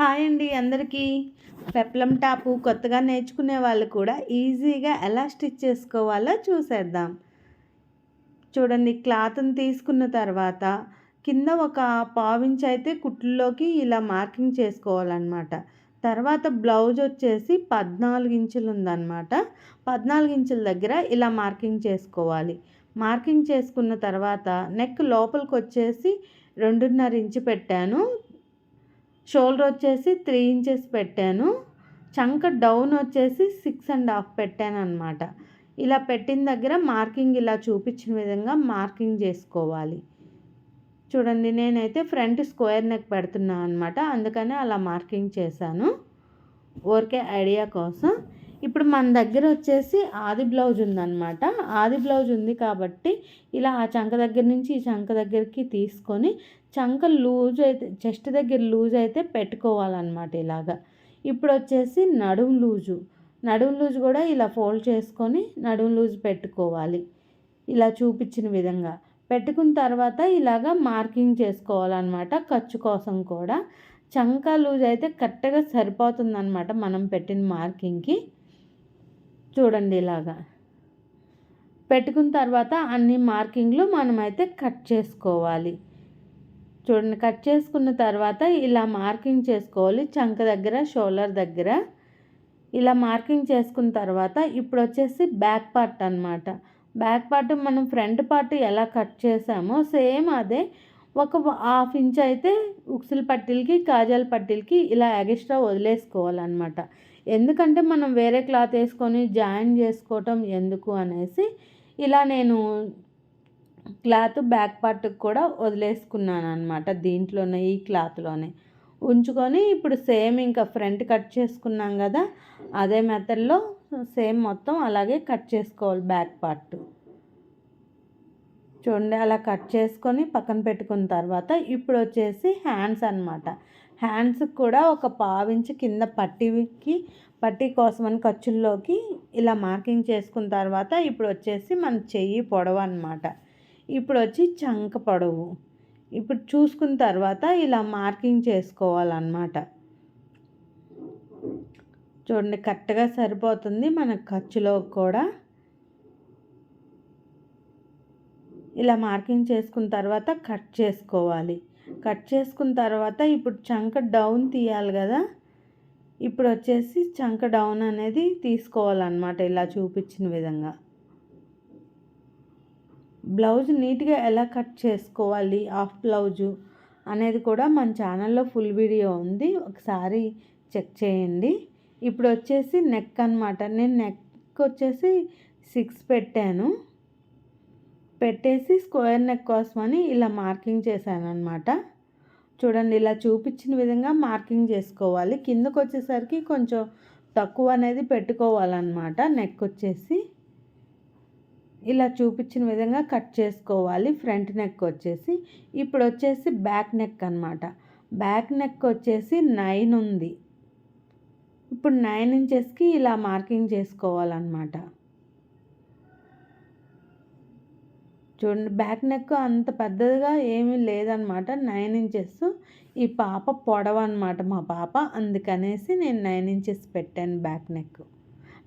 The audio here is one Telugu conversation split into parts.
హాయ్ అండి అందరికీ. పెప్లం టాపు కొత్తగా నేర్చుకునే వాళ్ళు కూడా ఈజీగా ఎలా స్టిచ్ చేసుకోవాలో చూసేద్దాం. చూడండి క్లాత్ని తీసుకున్న తర్వాత కింద ఒక పావించి అయితే కుట్లలోకి ఇలా మార్కింగ్ చేసుకోవాలన్నమాట. తర్వాత బ్లౌజ్ వచ్చేసి పద్నాలుగు ఇంచులు ఉందన్నమాట. పద్నాలుగు ఇంచుల దగ్గర ఇలా మార్కింగ్ చేసుకోవాలి. మార్కింగ్ చేసుకున్న తర్వాత నెక్ లోపలికి వచ్చేసి రెండున్నర ఇంచు పెట్టాను. షోల్డర్ వచ్చేసి త్రీ ఇంచెస్ పెట్టాను. చంక డౌన్ వచ్చేసి సిక్స్ అండ్ హాఫ్ పెట్టాను అనమాట ఇలా పెట్టిన దగ్గర మార్కింగ్ ఇలా చూపించిన విధంగా మార్కింగ్ చేసుకోవాలి. చూడండి నేనైతే ఫ్రంట్ స్క్వేర్ నెక్ పెడుతున్నాను అనమాట అందుకనే అలా మార్కింగ్ చేశాను. ఊరికే ఐడియా కోసం. ఇప్పుడు మన దగ్గర వచ్చేసి ఆది బ్లౌజ్ ఉందన్నమాట. ఆది బ్లౌజ్ ఉంది కాబట్టి ఇలా ఆ చంక దగ్గర నుంచి ఈ చంక దగ్గరికి తీసుకొని చంక లూజ్ అయితే చెస్ట్ దగ్గర లూజ్ అయితే పెట్టుకోవాలన్నమాట ఇలాగా. ఇప్పుడు వచ్చేసి నడుం లూజు. నడుం లూజ్ కూడా ఇలా ఫోల్డ్ చేసుకొని నడుం లూజ్ పెట్టుకోవాలి. ఇలా చూపించిన విధంగా. పెట్టుకున్న తర్వాత ఇలాగా మార్కింగ్ చేసుకోవాలన్నమాట ఖర్చు కోసం కూడా. చంక లూజ్ అయితే కరెక్ట్గా సరిపోతుందన్నమాట మనం పెట్టిన మార్కింగ్కి. చూడండి ఇలాగా. పెట్టుకున్న తర్వాత అన్ని మార్కింగ్లు మనమైతే కట్ చేసుకోవాలి. చూడండి కట్ చేసుకున్న తర్వాత ఇలా మార్కింగ్ చేసుకోవాలి. చంక దగ్గర షోల్డర్ దగ్గర. ఇలా మార్కింగ్ చేసుకున్న తర్వాత ఇప్పుడు వచ్చేసి బ్యాక్ పార్ట్ అనమాట బ్యాక్ పార్ట్ మనం ఫ్రంట్ పార్ట్ ఎలా కట్ చేసామో సేమ్ అదే. ఒక హాఫ్ ఇంచ్ అయితే ఉక్సుల పట్టీలకి కాజాల పట్టీలకి ఇలా ఎగస్ట్రా వదిలేసుకోవాలన్నమాట. ఎందుకంటే మనం వేరే క్లాత్ వేసుకొని జాయిన్ చేసుకోవటం ఎందుకు అనేసి ఇలా నేను క్లాత్ బ్యాక్ పార్ట్కి కూడా వదిలేసుకున్నాను అనమాట దీంట్లోనే ఈ క్లాత్లోనే. ఉంచుకొని ఇప్పుడు సేమ్ ఇంకా ఫ్రంట్ కట్ చేసుకున్నాం కదా అదే మెథడ్లో సేమ్ మొత్తం అలాగే కట్ చేసుకోవాలి బ్యాక్ పార్ట్. చూడండి అలా కట్ చేసుకొని పక్కన పెట్టుకున్న తర్వాత ఇప్పుడు వచ్చేసి హ్యాండ్స్ అనమాట హ్యాండ్స్కి కూడా ఒక పావించి కింద పట్టీకి పట్టీ కోసమని ఖర్చుల్లోకి ఇలా మార్కింగ్ చేసుకున్న తర్వాత ఇప్పుడు వచ్చేసి మన చెయ్యి పొడవు అనమాట ఇప్పుడు వచ్చి చంక పొడవు. ఇప్పుడు చూసుకున్న తర్వాత ఇలా మార్కింగ్ చేసుకోవాలన్నమాట. చూడండి కరెక్ట్గా సరిపోతుంది మన ఖర్చులో కూడా. ఇలా మార్కింగ్ చేసుకున్న తర్వాత కట్ చేసుకోవాలి. కట్ చేసుకున్న తర్వాత ఇప్పుడు చంక డౌన్ తీయాలి కదా. ఇప్పుడు వచ్చేసి చంక డౌన్ అనేది తీసుకోవాలన్నమాట ఇలా చూపించిన విధంగా. బ్లౌజ్ నీట్గా ఎలా కట్ చేసుకోవాలి? హాఫ్ బ్లౌజు అనేది కూడా మన ఛానల్లో ఫుల్ వీడియో ఉంది. ఒకసారి చెక్ చేయండి. ఇప్పుడు వచ్చేసి నెక్ అనమాట నేను నెక్ వచ్చేసి సిక్స్ పెట్టాను. పెట్టేసి స్క్వేర్ నెక్ కోసమని ఇలా మార్కింగ్ చేశాను అనమాట చూడండి ఇలా చూపించిన విధంగా మార్కింగ్ చేసుకోవాలి. కిందకు వచ్చేసరికి కొంచెం తక్కువ అనేది పెట్టుకోవాలన్నమాట నెక్ వచ్చేసి. ఇలా చూపించిన విధంగా కట్ చేసుకోవాలి ఫ్రంట్ నెక్ వచ్చేసి. ఇప్పుడు వచ్చేసి బ్యాక్ నెక్ అనమాట బ్యాక్ నెక్ వచ్చేసి నైన్ ఉంది. ఇప్పుడు నైన్ ఇంచెస్కి ఇలా మార్కింగ్ చేసుకోవాలన్నమాట. చూడండి బ్యాక్ నెక్ అంత పెద్దదిగా ఏమీ లేదనమాట. Nine inches. ఈ పాప పొడవ అనమాట మా పాప. అందుకనేసి నేను నైన్ ఇంచెస్ పెట్టాను బ్యాక్ నెక్.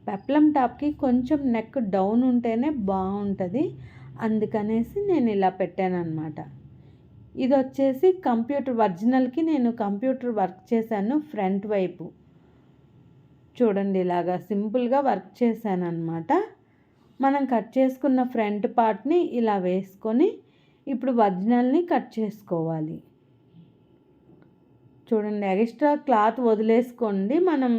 పెప్లం టాప్కి కొంచెం నెక్ డౌన్ ఉంటేనే బాగుంటుంది. అందుకనేసి నేను ఇలా పెట్టాను అనమాట ఇది వచ్చేసి కంప్యూటర్ ఒరిజినల్కి నేను కంప్యూటర్ వర్క్ చేశాను ఫ్రంట్ వైపు. చూడండి ఇలాగా సింపుల్గా వర్క్ చేశాను అనమాట మనం కట్ చేసుకున్న ఫ్రంట్ పార్ట్ని ఇలా వేసుకొని ఇప్పుడు ఒరిజినల్ని కట్ చేసుకోవాలి. చూడండి ఎక్స్ట్రా క్లాత్ వదిలేసుకోండి. మనం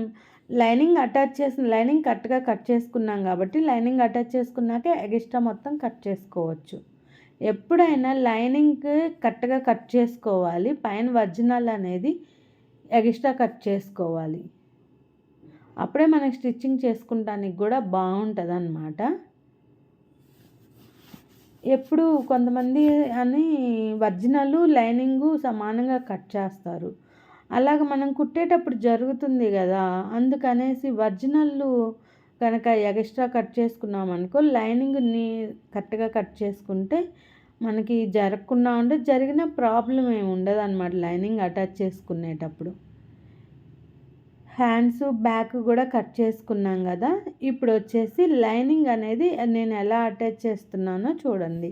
లైనింగ్ అటాచ్ చేసిన లైనింగ్ కరెక్ట్గా కట్ చేసుకున్నాం కాబట్టి లైనింగ్ అటాచ్ చేసుకున్నాకే ఎగిస్ట్రా మొత్తం కట్ చేసుకోవచ్చు. ఎప్పుడైనా లైనింగ్ కరెక్ట్గా కట్ చేసుకోవాలి. పైన ఒరిజినల్ అనేది ఎగిస్ట్రా కట్ చేసుకోవాలి. అప్పుడే మనకి స్టిచ్చింగ్ చేసుకుంటానికి కూడా బాగుంటుంది అన్నమాట ఎప్పుడు కొంతమంది అని వర్జినలు లైనింగు సమానంగా కట్ చేస్తారు. అలాగ మనం కుట్టేటప్పుడు జరుగుతుంది కదా అందుకనేసి వర్జినల్లు కనుక ఎక్స్ట్రా కట్ చేసుకున్నాం అనుకో లైనింగ్ని కరెక్ట్గా కట్ చేసుకుంటే మనకి జరగకుండా ఉంటే జరిగిన ప్రాబ్లం ఏమి ఉండదు అనమాట లైనింగ్ అటాచ్ చేసుకునేటప్పుడు. హ్యాండ్స్ బ్యాక్ కూడా కట్ చేసుకున్నాం కదా. ఇప్పుడు వచ్చేసి లైనింగ్ అనేది నేను ఎలా అటాచ్ చేస్తున్నానో చూడండి.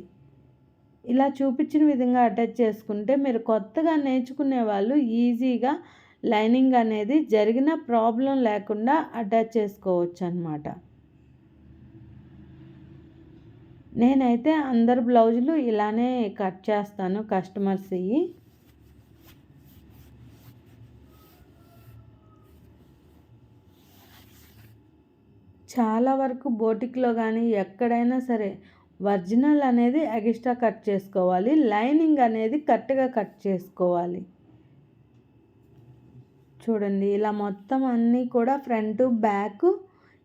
ఇలా చూపించిన విధంగా అటాచ్ చేసుకుంటే మీరు కొత్తగా నేర్చుకునే వాళ్ళు ఈజీగా లైనింగ్ అనేది జరిగిన ప్రాబ్లం లేకుండా అటాచ్ చేసుకోవచ్చు అనమాట నేనైతే అందరు బ్లౌజులు ఇలానే కట్ చేస్తాను కస్టమర్స్ ఇవి చాలా వరకు బోటిక్లో కానీ ఎక్కడైనా సరే ఒరిజినల్ అనేది ఎగిస్ట్రా కట్ చేసుకోవాలి. లైనింగ్ అనేది కరెక్ట్గా కట్ చేసుకోవాలి. చూడండి ఇలా మొత్తం అన్నీ కూడా ఫ్రంట్ బ్యాక్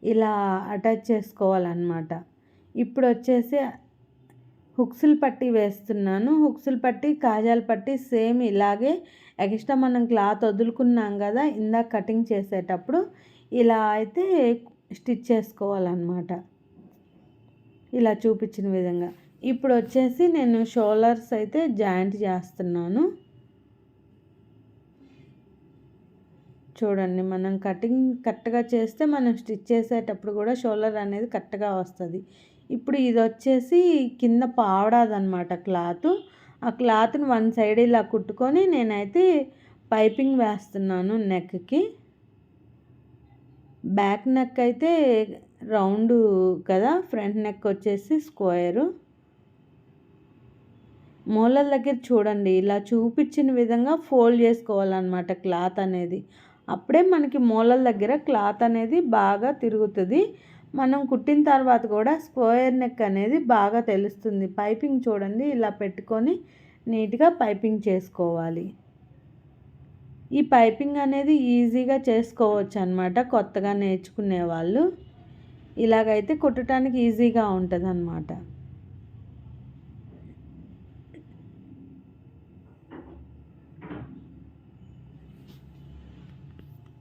ఇలా అటాచ్ చేసుకోవాలన్నమాట. ఇప్పుడు వచ్చేసి హుక్సులు పట్టి వేస్తున్నాను. హుక్సులు పట్టి కాజాలు పట్టి సేమ్ ఇలాగే ఎక్స్ట్రా మనం క్లాత్ వదులుకున్నాం కదా ఇందాక కటింగ్ చేసేటప్పుడు. ఇలా అయితే స్టిచ్ చేసుకోవాలన్నమాట. ఇలా చూపించిన విధంగా. ఇప్పుడు వచ్చేసి నేను షోల్డర్స్ అయితే జాయింట్ చేస్తున్నాను. చూడండి మనం కటింగ్ కరెక్ట్గా చేస్తే మనం స్టిచ్ చేసేటప్పుడు కూడా షోల్డర్ అనేది కరెక్ట్గా వస్తుంది. ఇప్పుడు ఇది వచ్చేసి కింద పావడాదనమాట క్లాత్. ఆ క్లాత్ని వన్ సైడ్ ఇలా కుట్టుకొని నేనైతే పైపింగ్ వేస్తున్నాను నెక్కి. బ్యాక్ నెక్ అయితే రౌండ్ కదా ఫ్రంట్ నెక్ వచ్చేసి స్క్వేరు. మూలల దగ్గర చూడండి ఇలా చూపించిన విధంగా ఫోల్డ్ చేసుకోవాలన్నమాట క్లాత్ అనేది. అప్పుడే మనకి మూలల దగ్గర క్లాత్ అనేది బాగా తిరుగుతుంది. మనం కుట్టిన తర్వాత కూడా స్క్వేర్ నెక్ అనేది బాగా తెలుస్తుంది. పైపింగ్ చూడండి ఇలా పెట్టుకొని నీట్గా పైపింగ్ చేసుకోవాలి. ఈ పైపింగ్ అనేది ఈజీగా చేసుకోవచ్చు అనమాట కొత్తగా నేర్చుకునే వాళ్ళు. ఇలాగైతే కుట్టడానికి ఈజీగా ఉంటుంది అన్నమాట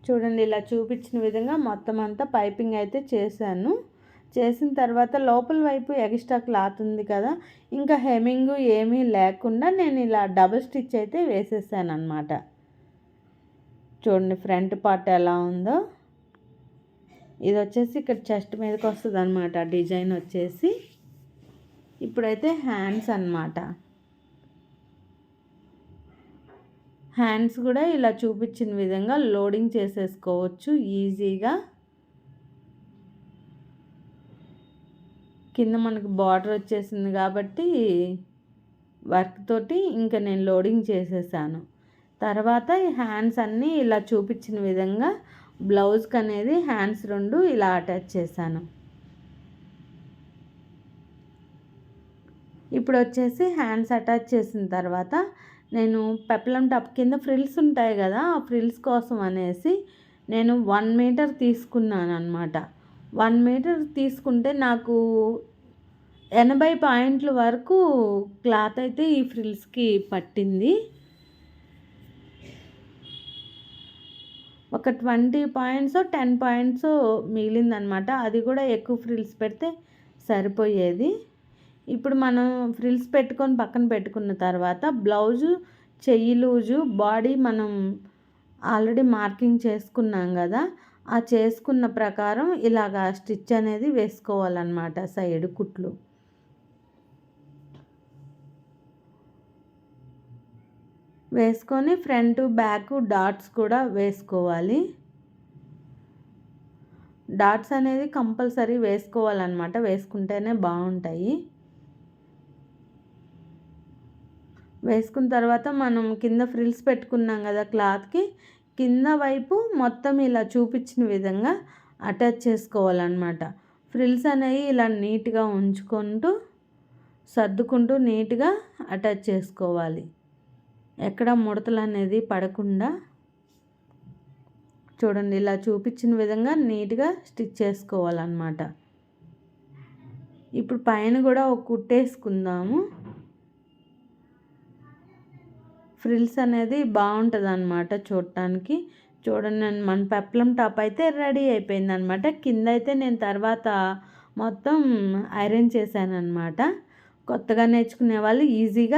చూడండి ఇలా చూపించిన విధంగా మొత్తం అంతా పైపింగ్ అయితే చేశాను. చేసిన తర్వాత లోపల వైపు ఎక్స్ట్రా క్లాత్ ఉంది కదా ఇంకా హెమింగ్ ఏమీ లేకుండా నేను ఇలా డబుల్ స్టిచ్ అయితే వేసేసాను అనమాట చూడండి ఫ్రంట్ పార్ట్ ఎలా ఉందో. ఇది వచ్చేసి ఇక్కడ చెస్ట్ మీదకి వస్తుంది అనమాట డిజైన్ వచ్చేసి. ఇప్పుడైతే హ్యాండ్స్ అనమాట హ్యాండ్స్ కూడా ఇలా చూపించిన విధంగా లోడింగ్ చేసేసుకోవచ్చు ఈజీగా. కింద మనకు బార్డర్ వచ్చేసింది కాబట్టి వర్క్ తోటి ఇంకా నేను లోడింగ్ చేసేసాను. తర్వాత ఈ హ్యాండ్స్ అన్నీ ఇలా చూపించిన విధంగా బ్లౌజ్కి అనేది హ్యాండ్స్ రెండు ఇలా అటాచ్ చేశాను. ఇప్పుడు వచ్చేసి హ్యాండ్స్ అటాచ్ చేసిన తర్వాత నేను పెప్పలం టప్ కింద ఫ్రిల్స్ ఉంటాయి కదా ఆ ఫ్రిల్స్ కోసం అనేసి నేను వన్ మీటర్ తీసుకున్నాను అనమాట వన్ మీటర్ తీసుకుంటే నాకు ఎనభై పాయింట్ల వరకు క్లాత్ అయితే ఈ ఫ్రిల్స్కి పట్టింది. ఒక ట్వంటీ పాయింట్స్ టెన్ పాయింట్స్ మిగిలిందనమాట. అది కూడా ఎక్కువ ఫ్రిల్స్ పెడితే సరిపోయేది. ఇప్పుడు మనం ఫ్రిల్స్ పెట్టుకొని పక్కన పెట్టుకున్న తర్వాత బ్లౌజు చెయ్యి లూజు బాడీ మనం ఆల్రెడీ మార్కింగ్ చేసుకున్నాం కదా ఆ చేసుకున్న ప్రకారం ఇలాగా స్టిచ్ అనేది వేసుకోవాలన్నమాట సైడ్ కుట్లు. వేసుకొని ఫ్రంట్ బ్యాక్ డాట్స్ కూడా వేసుకోవాలి. డాట్స్ అనేది కంపల్సరీ వేసుకోవాలన్నమాట. వేసుకుంటేనే బాగుంటాయి. వేసుకున్న తర్వాత మనం కింద ఫ్రిల్స్ పెట్టుకున్నాం కదా క్లాత్కి కింద వైపు మొత్తం ఇలా చూపించిన విధంగా అటాచ్ చేసుకోవాలన్నమాట. ఫ్రిల్స్ అనేవి ఇలా నీట్గా ఉంచుకుంటూ సర్దుకుంటూ నీట్గా అటాచ్ చేసుకోవాలి. ఎక్కడ ముడతలు అనేది పడకుండా చూడండి ఇలా చూపించిన విధంగా నీట్గా స్టిచ్ చేసుకోవాలన్నమాట. ఇప్పుడు పైన కూడా ఒక కుట్టేసుకుందాము. ఫ్రిల్స్ అనేది బాగుంటుంది అనమాట చూడటానికి. చూడండి మన పెప్లం టాప్ అయితే రెడీ అయిపోయింది అనమాట కింద అయితే నేను తర్వాత మొత్తం ఐరన్ చేశాను అనమాట కొత్తగా నేర్చుకునే వాళ్ళు ఈజీగా